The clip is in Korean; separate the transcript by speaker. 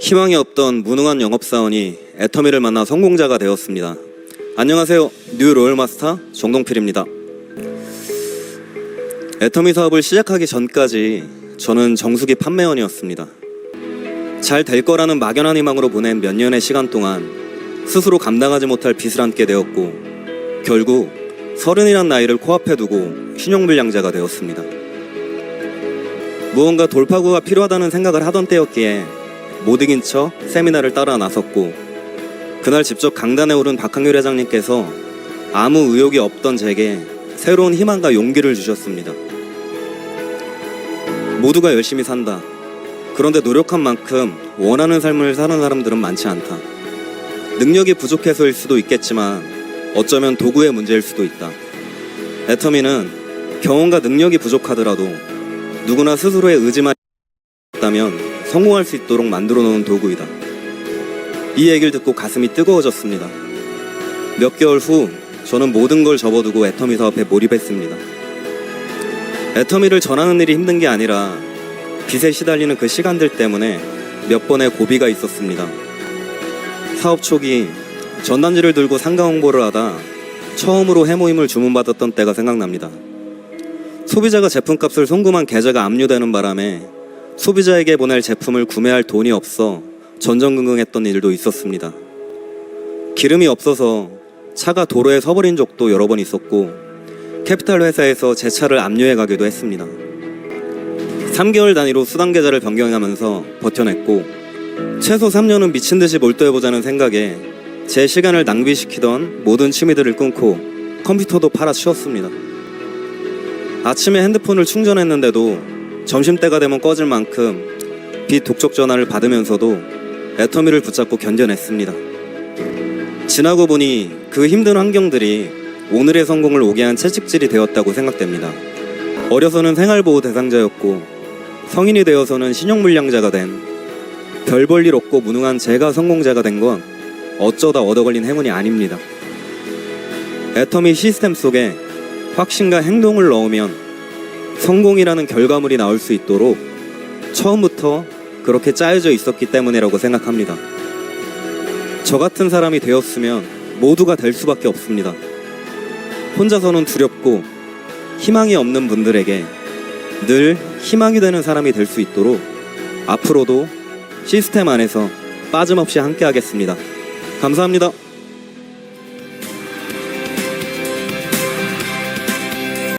Speaker 1: 희망이 없던 무능한 영업사원이 애터미를 만나 성공자가 되었습니다. 안녕하세요. 뉴 로열마스터 정동필입니다. 애터미 사업을 시작하기 전까지 저는 정수기 판매원이었습니다. 잘 될 거라는 막연한 희망으로 보낸 몇 년의 시간 동안 스스로 감당하지 못할 빚을 안게 되었고 결국 서른이란 나이를 코앞에 두고 신용불량자가 되었습니다. 무언가 돌파구가 필요하다는 생각을 하던 때였기에 못 이긴 척 세미나를 따라 나섰고 그날 직접 강단에 오른 박항률 회장님께서 아무 의욕이 없던 제게 새로운 희망과 용기를 주셨습니다. 모두가 열심히 산다. 그런데 노력한 만큼 원하는 삶을 사는 사람들은 많지 않다. 능력이 부족해서일 수도 있겠지만 어쩌면 도구의 문제일 수도 있다. 애터미는 경험과 능력이 부족하더라도 누구나 스스로의 의지만 있다면 성공할 수 있도록 만들어 놓은 도구이다. 이 얘기를 듣고 가슴이 뜨거워졌습니다. 몇 개월 후 저는 모든 걸 접어두고 애터미 사업에 몰입했습니다. 애터미를 전하는 일이 힘든 게 아니라 빚에 시달리는 그 시간들 때문에 몇 번의 고비가 있었습니다. 사업 초기 전단지를 들고 상가 홍보를 하다 처음으로 해모임을 주문받았던 때가 생각납니다. 소비자가 제품값을 송금한 계좌가 압류되는 바람에 소비자에게 보낼 제품을 구매할 돈이 없어 전전긍긍했던 일도 있었습니다. 기름이 없어서 차가 도로에 서버린 적도 여러 번 있었고 캐피탈 회사에서 제 차를 압류해 가기도 했습니다. 3개월 단위로 수당 계좌를 변경하면서 버텨냈고 최소 3년은 미친 듯이 몰두해보자는 생각에 제 시간을 낭비시키던 모든 취미들을 끊고 컴퓨터도 팔아 치웠습니다. 아침에 핸드폰을 충전했는데도 점심때가 되면 꺼질 만큼 비 독촉 전화를 받으면서도 애터미를 붙잡고 견뎌냈습니다. 지나고 보니 그 힘든 환경들이 오늘의 성공을 오게 한 채찍질이 되었다고 생각됩니다. 어려서는 생활보호 대상자였고 성인이 되어서는 신용불량자가 된 별 볼 일 없고 무능한 제가 성공자가 된 건 어쩌다 얻어 걸린 행운이 아닙니다. 애터미 시스템 속에 확신과 행동을 넣으면 성공이라는 결과물이 나올 수 있도록 처음부터 그렇게 짜여져 있었기 때문이라고 생각합니다. 저 같은 사람이 되었으면 모두가 될 수밖에 없습니다. 혼자서는 두렵고 희망이 없는 분들에게 늘 희망이 되는 사람이 될 수 있도록 앞으로도 시스템 안에서 빠짐없이 함께 하겠습니다. 감사합니다.